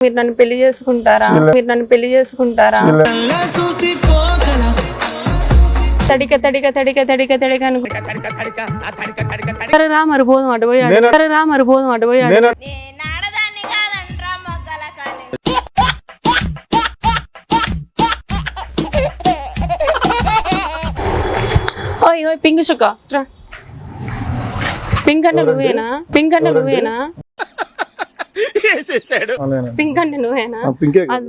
మీరు నన్ను పెళ్ళి చేసుకుంటారా? మీరు నన్ను పెళ్ళి చేసుకుంటారా? తడిక తడిక తడిక తడిక తడిక అనుకో సరే రా మరి పోదాం అటు పోయి నేను- సరే రా మరి పోదాం అటు పోయి ఓయ్ ఓయ్ పింక్ చుక్క పింక్ అంటే నువ్వేనా? పింక్ అంటే నువ్వేనా? అవునేనా? పింక్ అంటే నువ్వేనా?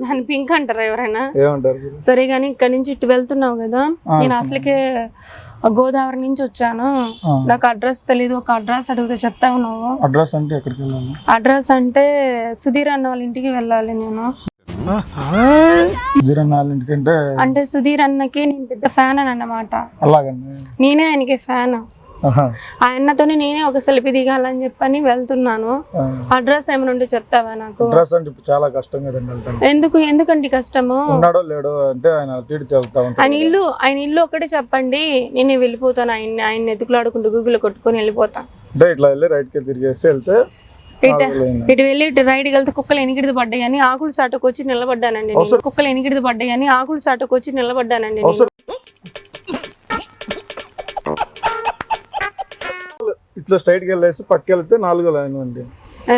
దాన్ని పింక్ అంటారా ఎవరైనా? సరే కానీ ఇక్కడ నుంచి ఇటు వెళ్తున్నావు కదా నేను అసలుకే గోదావరి నుంచి వచ్చాను. నాకు అడ్రస్ తెలీదు ఒక అడ్రస్ అడిగితే చెప్తావు నువ్వు? అడ్రస్ అంటే ఎక్కడికి వెళ్ళాలి? అడ్రస్ అంటే సుధీర్ అన్న వాళ్ళ ఇంటికి వెళ్ళాలి నేను. అంటే సుధీర్ అన్నకి నేను పెద్ద ఫ్యాన్ అని అన్నమాట. అలాగండి. నేనే ఆయనకి ఫ్యాన్. ఆ అన్నతోనే నేనే ఒక సెల్ఫీ దిగాలని చెప్పని వెళ్తున్నాను. అడ్రస్ ఏమైనా ఉంటే చెప్తావా నాకు? అడ్రస్ అంటే చాలా కష్టం కదండి ఎందుకు? ఎందుకండి కష్టము? ఉన్నాడో లేడో అంటే ఆయన ఆయన ఇల్లు ఆయన ఇల్లు ఒకటే చెప్పండి. నేను వెళ్ళిపోతాను. ఆయన ఆయన ఎత్తుకులాడుకుంటూ గూగుల్ కొట్టుకొని వెళ్ళిపోతాను అంటే ఇట్లా వెళ్ళి రైట్కి తిరిగేసి వెళ్తే ఇట వెళ్ళి ఇటు రైడ్కి వెళ్తే కుక్కలు ఎనికిడిది పడ్డాయి అని ఆకులు చాటుకు వచ్చి నిలబడ్డానండి. కుక్కలు ఎనికిడిది పడ్డాయి అని ఆకులు చాటుకు వచ్చి నిలబడ్డానండి అవసరం ఇట్లా స్ట్రైట్కి వెళ్ళేసి పక్క వెళ్తే నాలుగో లైన్ అండి.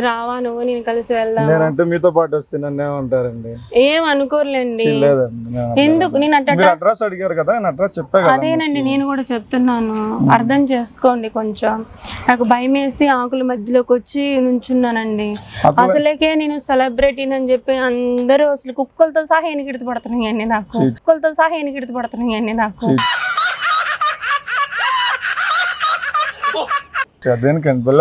రావా నువ్వు? నేను కలిసి వెళ్దాం నేనంటే మీతో పాటు వస్తే నన్ను ఏమంటారండి? ఏం అనుకోరులేండి. లేదండి నేను అట్లా- ఎందుకు? నేను అట్ట మీరు అడ్రస్ అడిగారు కదా నేను అడ్రస్ చెప్పా కదా అదేనండి నేను కూడా చెప్తున్నాను. అర్థం చేసుకోండి కొంచెం. నాకు భయం వేసి ఆకుల మధ్యలోకి వచ్చి నుంచున్నానండి. అసలుకే నేను సెలబ్రిటీని అని చెప్పి అందరూ అసలు కుక్కలతో సహా ఎనికిడితి పడుతున్నాయండి నాకు. కుక్కలతో సహా ఎనికిడితి పడుతున్నాయండి నాకు. దేనికండి?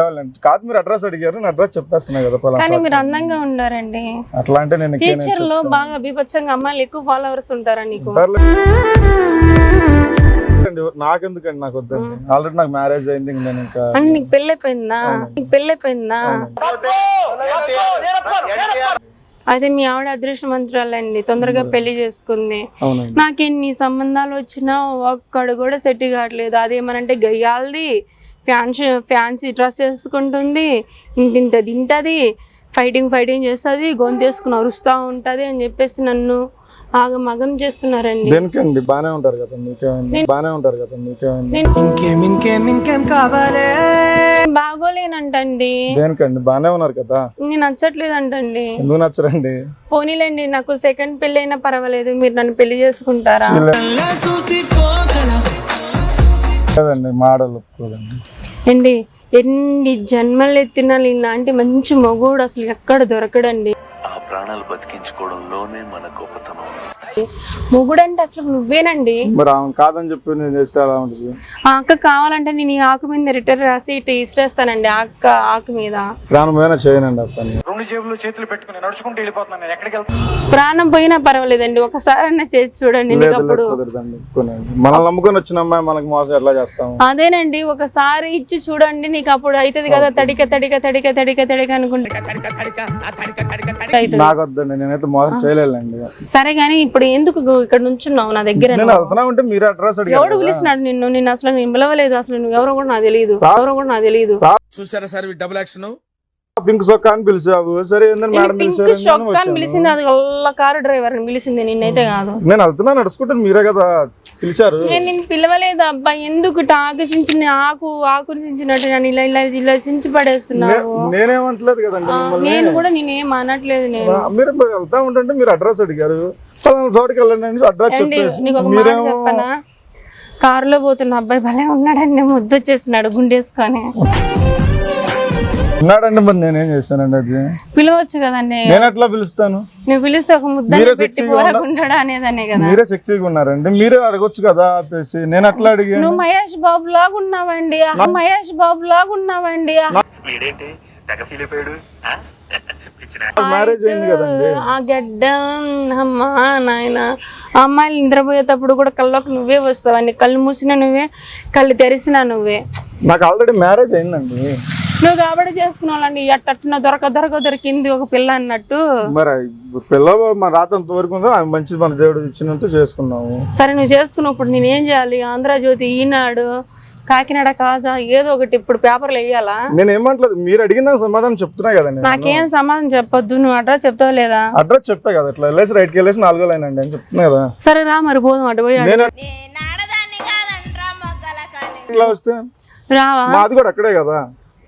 కాదు మీరు అడ్రస్ అడిగారు నేను అడ్రస్ చెప్పేస్తున్నా కదా కానీ. మీరు అందంగా ఉండారండి. అట్లా అంటే నేను ఫ్యూచర్లో బాగా బీభత్సంగా అమ్మాయిలు ఎక్కువ ఫాలోవర్స్ ఉంటారా నీకు. నాకెందుకండి నాకు వద్దండి? ఆల్రెడీ నాకు మ్యారేజ్ అయింది నేను ఇంకా అంటే నీకు పెళ్ళైపోయిందా? నీకు పెళ్ళైపోయిందా? అదే మీ ఆవిడ అదృష్టమంతురాలండి తొందరగా పెళ్ళి చేసుకుంది. అవునండి. నాకు ఎన్ని సంబంధాలు వచ్చినా ఒక్కడు కూడా సెట్ కావట్లేదు. అదేమనంటే గయ్యాలది ఫ్యాన్సీ ఫ్యాన్సీ డ్రెస్ వేసుకుంటుంది. ఇంత ఇంత తింటది. ఫైటింగ్ ఫైటింగ్ చేస్తుంది. గొంతేసుకుని అరుస్తూ ఉంటుంది అని చెప్పేసి నన్ను ఆగమగం చేస్తున్నారండి. దేనికండి? బానే ఉంటారు కదా మీకేమైంది? బానే ఉంటారు కదా మీకేమైంది? నేను ఇంకేం ఇంకేం ఇంకేం కావాలే. బాగోలేనంటండి. దేనికండి? బానే ఉన్నారు కదా. నేను నచ్చట్లేదంటండి. ఎందుకు నచ్చరండి? పోనీలేండి నాకు సెకండ్ పెళ్ళి అయినా పర్వాలేదు. మీరు నన్ను పెళ్ళి చేసుకుంటారా? కదండి మాడలు ఒప్పుకోదండి అండి ఎన్ని జన్మలు ఎత్తినా ఇలాంటి మంచి మగోడు అసలు ఎక్కడ దొరకడండి. ఆ ప్రాణాలు బతికించుకోవడంలోనే మన గొప్పతనం. ఉంది. మొగుడు అంటే అసలు నువ్వేనండి? మరి ఆమె కాదని చెప్పి నేను చేస్తే అలా ఉంటుంది? ఆ అక్క కావాలంటే నేను ఈ ఆకు మీద రిటర్న్ రాసి ఇటు ఇసిరేస్తానండి ఆ అక్క ఆకు మీద. ప్రాణం పోయినా చేయనండి ఆ పని రెండు జేబులు చేతులు పెట్టుకుని నడుచుకుంటూ వెళ్ళిపోతున్నాను నేను. ఎక్కడికి వెళ్తాను? ప్రాణం పోయినా పర్వాలేదండి ఒకసారి అన్న చేసి చూడండి నీకు లేదు అప్పుడు కుదరదండి మనల్ని నమ్ముకొని వచ్చిన అమ్మాయి మనకి మోసం ఎట్లా చేస్తాము? అదేనండి ఒకసారి ఇచ్చి చూడండి నీకు అప్పుడు అవుతుంది కదా తడిక తడిక తడిక తడిక తడిక అనుకుంటా. అవుతుంది. నాకు వద్దండి నేనైతే మోసం చేయలేనండి సరే కానీ ఇప్పుడు ఎందుకు గు- ఇక్కడ నుంచున్నావు నా దగ్గర ఉంటే మీరు అడ్రస్ అడిగారు ఎవడు పిలిచినాడు నిన్ను? నిన్ను అసలు నేను పిలవలేదు అసలు నువ్వు ఎవరో కూడా నాకు తెలియదు ఎవరో కూడా నాకు తెలియదు చూసారా సార్ డబుల్ యాక్షన్ పింక్ సొక్క అని పిలిచావు. సరే పింక్ అని. పిలిచింది అది వాళ్ళ కారు డ్రైవర్ పిలిచింది నిన్నైతే కాదు. నేను వెళ్తున్నా నడుచుకుంటాను మీరే కదా. పిలిచారు. నేను నిన్ను పిలవలేదు అబ్బాయి ఎందుకు ఆకర్షించిన ఆకు ఆకర్షించినట్టు నన్ను ఇలా ఇలా ఇలా చించి పడేస్తున్నావు. నేనేమంటలేదు కదండి నేను కూడా నేనేం అనట్లేదు నేను. మీరు వెళ్తా ఉంటుంటే మీరు అడ్రస్ అడిగారు. చోటుకి వెళ్ళండి అడ్రస్ చెప్పనా? కారులో పోతున్న అబ్బాయి భలే ఉన్నాడండి ముద్దొచ్చేస్తున్నాడు గుండేసుకొని ఉన్నాడండి మరి నేనేం చేశానండి అది? పిలవచ్చు కదండి. నేను ఎట్లా పిలుస్తాను? నువ్వు పిలిస్తే ఒక ముద్దని మీరే అనేదనే కదా. సెక్సీగా ఉన్నారండి. మీరే అడగొచ్చు కదా ఆపేసి. నేను అట్లా అడిగాను? నువ్వు మహేష్ బాబు లాగా ఉన్నావండి. ఆ మహేష్ బాబు లాగా ఉన్నావండి. ఆ? మ్యారేజ్ అయింది కదండి. గడ్డం అమ్మా నాయన ఆ అమ్మాయిలు నిద్రపోయేటప్పుడు కూడా కళ్ళకు నువ్వే వస్తావండి. కళ్ళు మూసినా నువ్వే కళ్ళు తెరిసినా నువ్వే. నాకు ఆల్రెడీ మ్యారేజ్ అయిందండి. నువ్వు కాబట్టి చేసుకున్నావండి అట్టట్టున దొరక దొరక దొరికింది ఒక పిల్ల అన్నట్టు. మరి పిల్ల మా రాత అంత వరకు ఉందో ఆమె మంచిది మన దేవుడు ఇచ్చినంత చేసుకున్నాము. సరే నువ్వు చేసుకున్నప్పుడు నేనేం చేయాలి? ఆంధ్రజ్యోతి ఈనాడు కాకినాడ కాజా ఏదో ఒకటి ఇప్పుడు పేపర్లు వేయాలా? నేను ఏమంటలేదు మీరు అడిగిన సమాధానం చెప్తున్నా కదండి నేను. నాకేం సమాధానం చెప్పొద్దు నువ్వు అడ్రస్ చెప్తావు లేదా? అడ్రస్ చెప్పా కదా ఇట్లా వెళ్ళేసి రైట్కి వెళ్ళేసి నాలుగో లైన్ అండి అని చెప్తున్నా కదా. సరే రా మరి పోదాం అటు పోయి వస్తే? రావా? మాది కూడా అక్కడే కదా.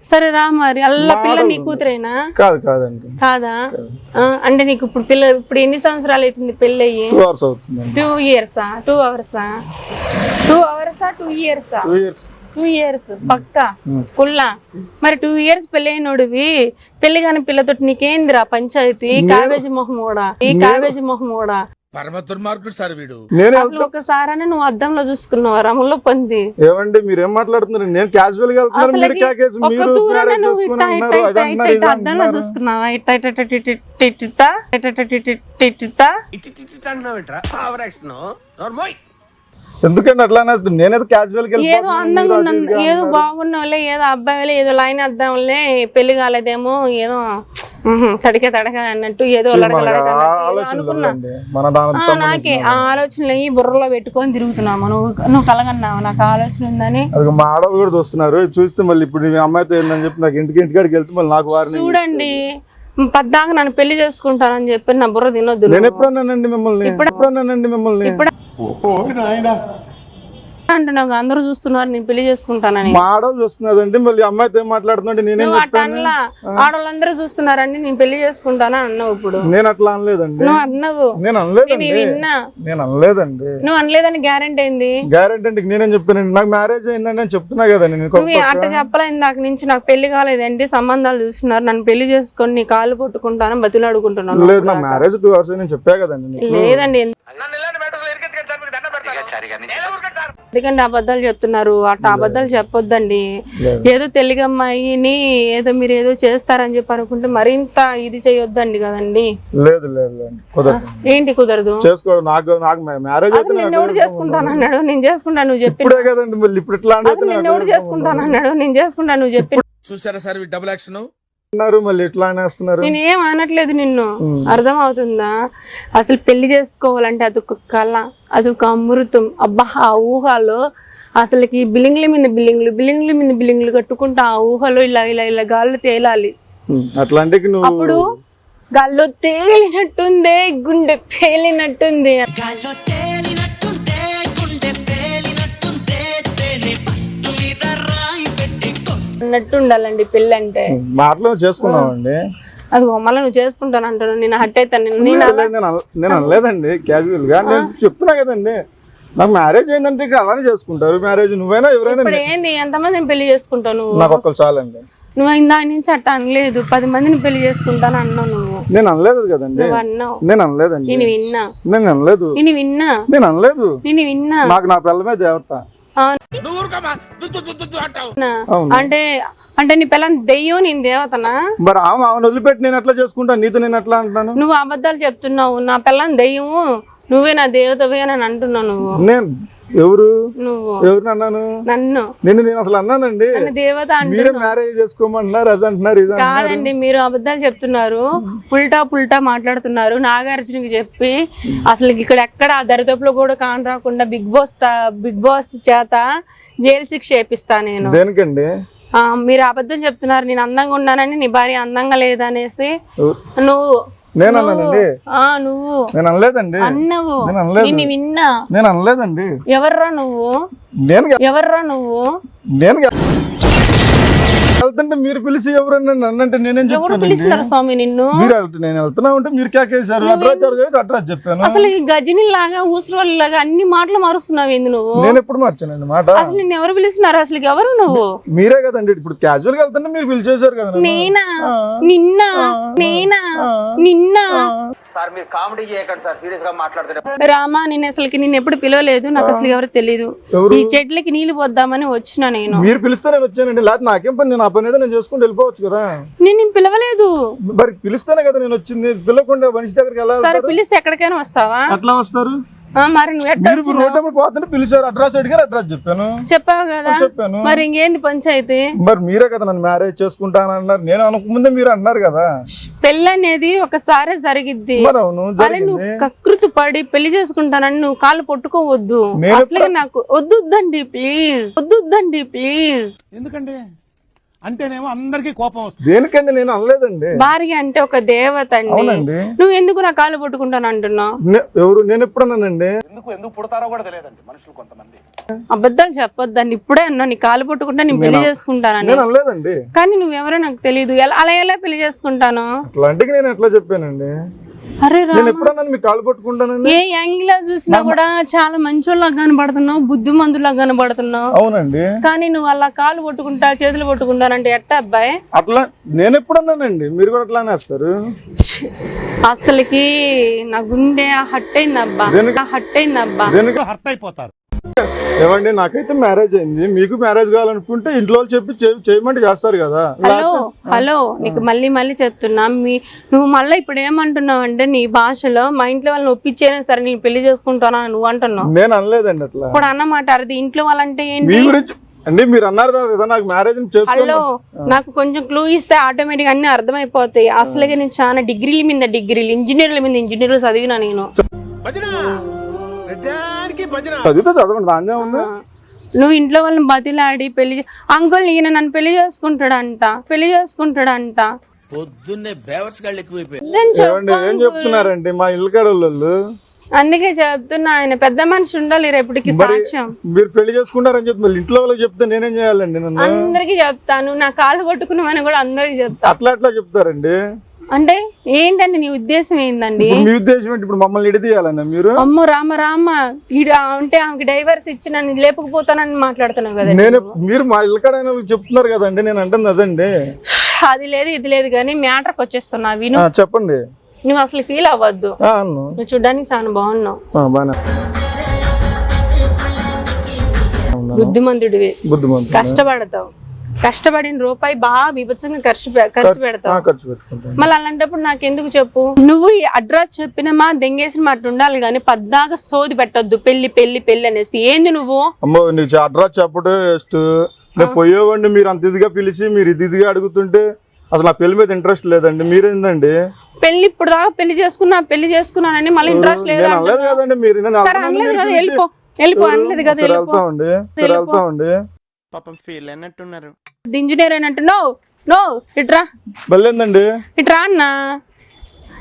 సరే రా మరి. అల్ల పిల్ల నీ. కూతురేనా? కాదు కాదండి. కాదా? అంటే నీకు ఇప్పుడు పిల్ల ఇప్పుడు ఎన్ని సంవత్సరాలు అవుతుంది పెళ్ళి అయ్యి టూ అవర్స్ అవుతుందండి టూ ఇయర్సా టూ అవర్సా టూ అవర్సా టూ ఇయర్సా టూ ఇయర్స్ టూ ఇయర్స్ పక్కా? కుల్లా? మరి టూ ఇయర్స్ పెళ్ళైనోడివి. పెళ్ళి కాని పిల్లతోటి నీకేందిరా పంచాయతీ? కావేజీ మొహమోడా ఈ కావేజీ మొహమోడా పరమ దుర్మార్గుడు సార్ వీడు నేను ఒకసారి నువ్వు అద్దంలో చూసుకున్నావు రమంలో పొంది ఏమండి మీరేం మాట్లాడుతున్నారు నేను క్యాజువల్గా వెళ్తున్నాను మీరు క్యాకేజ్ చూసుకున్నావా ఇట్ట ఇట్ట ఇట్ట అట్లా నేనేదో క్యాజువల్ ఏదో అందంగా ఏదో బాగున్నోలే ఏదో అబ్బాయిలే ఏదో లైన్ అద్దాంలే పెళ్ళి కాలేదేమో ఏదో తడికే తడక అన్నట్టు ఏదో నాకే ఆ ఆలోచనలు ఈ బుర్రలో పెట్టుకొని తిరుగుతున్నాము. నువ్వు నువ్వు కలగన్నావు. నాకు ఆలోచన ఉందని అది మా ఆడవాళ్ళు కూడా చూస్తున్నారు. చూస్తే మళ్ళీ ఇప్పుడు మీ అమ్మాయితో ఏందని చెప్పి నాకు ఇంటికి ఇంటికాడికి వెళ్తే మళ్ళీ నాకు వారిని చూడండి. పద్దాక నన్ను పెళ్ళి చేసుకుంటానని చెప్పి నా బుర్ర తినొద్దు నేను నువ్వు. ఎప్పుడు అన్నానండి మిమ్మల్ని? ఎప్పుడు అన్నానండి మిమ్మల్ని? ఇప్పుడు అంటున్నావు అందరూ చూస్తున్నారు నేను పెళ్ళి చేసుకుంటానని. మా ఆడవాళ్ళు చూస్తున్నదండి మళ్ళీ అమ్మాయితో ఏం మాట్లాడుతుంటే నేనేం నువ్వు అనలా. ఆడవాళ్ళందరూ చూస్తున్నారండి నేను పెళ్ళి చేసుకుంటాను అన్నావు ఇప్పుడు. నేను అట్లా అనలేదండి. నువ్వు అన్నావు. నేను అనలేదండి. నేను విన్నా. నేను అనలేదండి. నువ్వు అనలేదని గ్యారెంటీ అయింది. గ్యారెంటీ అంటే నేనేం చెప్పానండి నాకు మ్యారేజ్ అయిందండి అని చెప్తున్నా కదండి నేను నువ్వు అట్ట చెప్పలే ఇందాక నుంచి నాకు పెళ్ళి కాలేదండి సంబంధాలు చూస్తున్నారు నన్ను పెళ్ళి చేసుకొని నీ కాళ్ళు పట్టుకుంటాను బతిలాడుకుంటున్నాను లేదు నా మ్యారేజ్ టూ అవర్స్ నేను చెప్పా కదండి నీకు. లేదండి నన్ను ఇలాంటి మ్యాటర్స్ ఎరికెత్తుకెళ్ళి సార్ నేను ఎందుకంటే అబద్ధాలు చెప్తున్నారు. అట్ట అబద్ధాలు చెప్పొద్దండి. ఏదో తెలుగమ్మాయిని ఏదో మీరు ఏదో చేస్తారని చెప్పి అనుకుంటే మరింత ఇది చేయొద్దండి కదండి. లేదు లేదు కుదరదు. ఏంటి కుదరదు? చేసుకో నాకు నాకు మ్యారేజ్ అయితే అసలు నిన్ను ఎవడు చేసుకుంటాను అన్నాడు. నేను చేసుకుంటాను నువ్వు చెప్పి ఇప్పుడే కదండి మళ్ళీ ఇప్పుడు ఇట్లా ఎవడు చేసుకుంటాను అన్నాడు. నేను చేసుకుంటాను నువ్వు చెప్పి చూసారా సార్ డబుల్ యాక్షన్ అన్నారు మళ్ళీ ఇట్లా అనేస్తున్నారు? నేను ఏం అనట్లేదు నిన్ను. అర్థం అవుతుందా అసలు పెళ్ళి చేసుకోవాలంటే అదొక కళ అదొక అమృతం. అబ్బా ఆ ఊహలో అసలుకి బిల్డింగ్ల మీద బిల్డింగ్లు బిల్డింగ్ల మీద బిల్డింగ్లు కట్టుకుంటా ఆ ఊహలో ఇలా ఇలా ఇలా గాల్లో తేలాలి. అట్లాంటికి నువ్వు అప్పుడు గాల్లో తేలినట్టుందే గుండె పేలినట్టుంది. అన్నట్టు ఉండాలండి పెళ్ళి అంటే మాటలు చేసుకున్నామండి. అది మళ్ళీ నువ్వు చేసుకుంటాను అంటాను నేను హట్ అవుతాను నేను నేను లేదు, నేను అన- నేను అనలేదండి క్యాజువల్గా నేను చెప్తున్నా కదండి నాకు మ్యారేజ్ అయిందంటే ఇక అలానే చేసుకుంటారు. మ్యారేజ్ నువ్వైనా ఎవరైనా ఏంది? ఎంతమందిని పెళ్ళి చేసుకుంటావు నువ్వు? నాకు ఒక్కరు చాలండి. నువ్వు ఇందా నుంచి అట్ట అనలేదు. పది మందిని పెళ్ళి చేసుకుంటాను అన్నావు నువ్వు. నేను అనలేదు కదండి. నేను అనలేదండి. నేను విన్నా. నేను అనలేదు. నేను విన్నా. నేను అనలేదు. నేను విన్నా. నాకు నా పిల్లమే దేవత. అంటే అంటే నీ పిల్లని దెయ్యం నేను దేవతనా? మరి ఆమె ఆమెను వదిలిపెట్టి నేను ఎట్లా చేసుకుంటా నీతో నేను ఎట్లా అంటున్నాను? నువ్వు అబద్ధాలు చెప్తున్నావు నా పిల్లని దెయ్యము నువ్వే నా దేవతవే అని అంటున్నావు నువ్వు. నేను ఎవరు? ఎవరిని అన్నాను? నన్ను. నేను నేను అసలు అన్నానండి. నన్ను దేవత మీరే మ్యారేజ్ చేసుకోమంటున్నారు అది అంటున్నారు ఇది కాదండి మీరు అబద్ధాలు చెప్తున్నారు. పుల్టా పుల్టా మాట్లాడుతున్నారు. నాగార్జునకి చెప్పి అసలు ఇక్కడ ఎక్కడ ఆ దరిదప్పులో కూడా కాన్ రాకుండా బిగ్ బాస్ బిగ్ బాస్ చేత జైలు శిక్ష చేపిస్తా నేను. దేనికండి? ఆ, మీరు అబద్ధం చెప్తున్నారు. నేను అందంగా ఉన్నానని నీ భార్య అందంగా లేదనేసి నువ్వు నేను అన్నానండి. ఆ నువ్వు. నేను అనలేదండి. అన్నవు. నేను అనలేదు. నిన్ను విన్నా నేను అనలేదండి. ఎవర్రా నువ్వు? నేను ఎవర్రా నువ్వు? నేను వెళ్తుంటే మీరు పిలిచి ఎవరన్నా నన్ను అంటే నేనేం ఎవరు పిలిచినారు స్వామి నిన్ను మీరు వెళ్తే నేను వెళ్తున్నా ఉంటే మీరు కేకేశారు అడ్రస్ చెప్పాను అసలు ఈ గజని లాగా ఊసరోళ్ళ లాగా అన్ని మాటలు మారుస్తున్నావు ఏంది నువ్వు నేను ఎప్పుడు మార్చానండి మాట అసలు నిన్ను ఎవరు పిలుస్తున్నారు అసలు ఎవరు నువ్వు మీరే కదండి ఇప్పుడు క్యాజువల్గా వెళ్తుంటే మీరు పిలిచేశారు కదా. నేనా. నిన్న. నేనా. నిన్న. సార్ మీరు కామెడీ చేయకండి సార్ సీరియస్గా మాట్లాడుతున్నారు రామా నేను అసలుకి నేను ఎప్పుడు పిలవలేదు. నాకు అసలు ఎవరు తెలియదు? ఈ చెట్లకి నీళ్ళు పోద్దామని వచ్చిన నేను. మీరు పిలిస్తే నేను వచ్చానండి. లేకపోతే నాకేం పని? నేను ఆ పని ఏదో నేను చేసుకుంటూ వెళ్ళిపోవచ్చు కదా. నేను నిన్ను పిలవలేదు. మరి పిలిస్తేనే కదా నేను వచ్చింది. పిలవకుండా మనిషి దగ్గరికి వెళ్తారు? పిలిస్తే ఎక్కడికైనా వస్తావా? ఎట్లా వస్తారు? మరి నువ్వు రోడ్డు పోతుంటే పిలిచారు. అడ్రస్ అడిగారు అడ్రస్ చెప్పాను. చెప్పావు కదా. చెప్పాను. మరి ఇంకేంది పంచాయతీ? మరి మీరే కదా నన్ను మ్యారేజ్ చేసుకుంటానన్నారు. నేను అనకముందే మీరు అన్నారు కదా. పెళ్ళి అనేది ఒకసారి జరిగిద్ది. అరే నువ్వు జరిగింది. కకృతి పడి పెళ్ళి చేసుకుంటానని నువ్వు కాళ్ళు పట్టుకోవద్దు. అసలు నాకు వద్దు వద్దండి ప్లీజ్. వద్దు వద్దండి ప్లీజ్. ఎందుకంటే అంటేనేమో అందరికీ కోపం వస్తుంది. దేనికండి నేను అనలేదండి. భార్య అంటే ఒక దేవత అండి. అవునండి. నువ్వు ఎందుకు నా కాళ్ళు పట్టుకుంటాను అంటున్నావు? నే- ఎవరు నేను ఎప్పుడన్నానండి? ఎందుకు ఎందుకు పుడతారో కూడా తెలియదండి మనుషులు కొంతమంది. అబద్ధాలు చెప్పొద్దని ఇప్పుడే అన్నా నీ కాలు పట్టుకుంటా నేను పెళ్ళి చేసుకుంటానని. నేను అనలేదండి. కానీ నువ్వెవరో నాకు తెలియదు ఎలా అలా ఎలా పెళ్ళి చేసుకుంటాను? అట్లాంటికి నేను ఎట్లా చెప్పానండి? అరే నేను ఏ యాంగిల్ చూసినా కూడా చాలా మంచోళ్ళగా కనబడుతున్నావు బుద్ధిమంతులాగా కనబడుతున్నావు. అవునండి. కానీ నువ్వు అలా కాలు పట్టుకుంటా చేతులు పట్టుకుంటానంటే ఎట్ట అబ్బాయి? అట్లా నేను ఎప్పుడన్నానండి? మీరు కూడా అట్లానే వేస్తారు? అసలుకి నా గుండె హట్ అయింది అబ్బా. హట్ అయింది అబ్బా. దేనికి? హర్ట్ అయిపోతారు. ఏమండి నాకైతే మ్యారేజ్ అయింది. మీకు మ్యారేజ్ కావాలనుకుంటే ఇంట్లో చెప్పి చేయమంటే చేస్తారు కదా. హలో హలో నీకు మళ్ళీ మళ్ళీ చెప్తున్నా. మీ నువ్వు మళ్ళీ ఇప్పుడు ఏమంటున్నావు అంటే నీ భాషలో మా ఇంట్లో వాళ్ళని ఒప్పించేనా సరే నేను పెళ్ళి చేసుకుంటానా నువ్వు అంటున్నావు. నేను అనలేదండి అట్లా. ఇప్పుడు అన్నమాట అది ఇంట్లో వాళ్ళంటే ఏంటి? గురించి అండి మీరు అన్నారు కదా నాకు మ్యారేజ్ హలో నాకు కొంచెం క్లూ ఇస్తే ఆటోమేటిక్ అన్ని అర్థమైపోతాయి. అసలుగా నేను చాలా డిగ్రీల మీద డిగ్రీలు ఇంజనీర్ల మీద ఇంజనీర్లు చదివినా నేను. చదివితే చదవండి ఉంది. నువ్వు ఇంట్లో వాళ్ళని బతిలాడి పెళ్ళి అంకుల్ ఈయన నన్ను పెళ్ళి చేసుకుంటాడంట పెళ్ళి చేసుకుంటాడంట. పొద్దున్నే బేవర్స్ గాళ్ళు ఏం. చెప్తున్నారండి? మా ఇల్లు కాడ వాళ్ళు అందుకే చెప్తున్నా ఆయన పెద్ద మనిషి ఉండాలి రేపటికి సాక్ష్యం. మీరు పెళ్ళి చేసుకుంటారని చెప్పి మళ్ళీ ఇంట్లో వాళ్ళకి చెప్తే నేనేం చేయాలండి నన్ను? అందరికి చెప్తాను నా కాలు పట్టుకున్నామని కూడా అందరికి చెప్తా. అట్లా అట్లా చెప్తారండి. అంటే ఏంటండి నీ ఉద్దేశం ఏందండి? మీ ఉద్దేశం ఏంటి? ఇప్పుడు మమ్మల్ని ఇడిదీయాలన్నా మీరు? అమ్మో రామ రామ. అంటే ఆమెకి డైవర్స్ ఇచ్చి నన్ను లేపకపోతానని మాట్లాడుతున్నావు కదా నేను మీరు మా వాళ్ళకి చెప్తున్నారు కదండి నేను అంటుంది అదండి. అది లేదు ఇది లేదు కానీ మ్యాటర్కి వచ్చేస్తున్నా విను. చెప్పండి. నువ్వు అసలు ఫీల్ అవ్వద్దు. నువ్వు చూడడానికి చాలా బాగున్నావు. బుద్ధిమంతుడివి. బుద్ధిమంతు కష్టపడతావు. కష్టపడిన రూపాయి బాగా బీభత్సంగా ఖర్చు ఖర్చు పెడతావు. మళ్ళీ అలాంటప్పుడు నాకెందుకు చెప్పు? నువ్వు ఈ అడ్రస్ చెప్పిన మా దెంగేసిన మాట ఉండాలి కానీ పద్దాక సోది పెట్టొద్దు. పెళ్ళి పెళ్ళి పెళ్ళి అనేసి. ఏంది నువ్వు? అమ్మో నీకు అడ్రస్ చెప్పడం నేను పోయేవాడిని మీరు అంత ఇదిగా పిలిచి మీరు ఇది ఇదిగా అడుగుతుంటే అసలు నా పెళ్ళి మీద ఇంట్రెస్ట్ లేదండి. మీరేందండి? పెళ్ళి ఇప్పుడు దాకా పెళ్ళి చేసుకున్నా పెళ్ళి చేసుకున్నానని మళ్ళీ ఇంట్రెస్ట్ లేదు. కదండి మీరు. వెళ్ళిపో వెళ్ళిపో అనలేదు కదా సరే వెళ్ళిపో. వెళ్తామండి. సరే వెళ్ళిపో. వెళ్తామండి. పాపం ఫీల్ అయినట్టున్నారు. ఇంజనీర్ అని అంటున్నావు నో ఇట్రా వెళ్ళిందండి ఇట్రా అన్నా.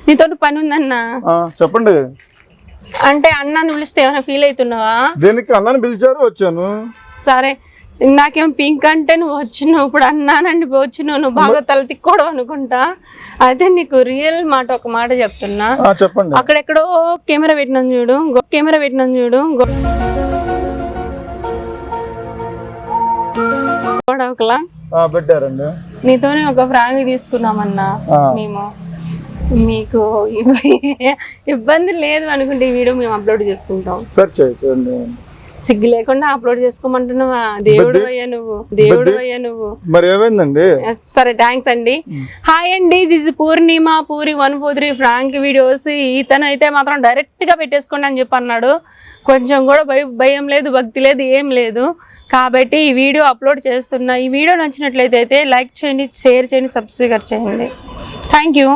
నీతో పని ఉందన్నా. ఆ, చెప్పండి. అంటే అన్నాన్ని పిలిస్తే ఏమైనా ఫీల్ అవుతున్నావా? దేనికి అన్నాన్ని పిలిచారు వచ్చాను. సరే నాకేం పింక్ అంటే నువ్వు వచ్చినావు ఇప్పుడు అన్నానండి వచ్చినావు నువ్వు బాగా తల తిక్కోవడం అనుకుంటా. అయితే నీకు రియల్ మాట ఒక మాట చెప్తున్నా. ఆ, చెప్పండి. అక్కడెక్కడో కెమెరా పెట్టినాను చూడు కెమెరా పెట్టినాను చూడు గోడవకలా ఆ, పెట్టారండి. నీతోనే ఒక ఫ్రాంక్ తీసుకున్నామన్నా. మేము. మీకు ఇబ్బ- ఇబ్బంది లేదు అనుకుంటే ఈ వీడియో మేము అప్లోడ్ చేసుకుంటాం. సెర్చ్ చేయండి సిగ్గు లేకుండా అప్లోడ్ చేసుకోమంటున్నావా? దేవుడు అయ్యా నువ్వు దేవుడు అయ్యా నువ్వు. మరి ఏమైందండి? సరే థ్యాంక్స్ అండి. హాయ్ అండి this Purnima Puri one four three prank videos ఇతను అయితే మాత్రం డైరెక్ట్గా పెట్టేసుకోండి అని చెప్పి అన్నాడు. కొంచెం కూడా భయ భయం లేదు భక్తి లేదు ఏం లేదు. కాబట్టి ఈ వీడియో అప్లోడ్ చేస్తున్నా. ఈ వీడియో నచ్చినట్లయితే అయితే లైక్ చేయండి షేర్ చేయండి సబ్స్క్రైబ్ చేయండి. Thank you.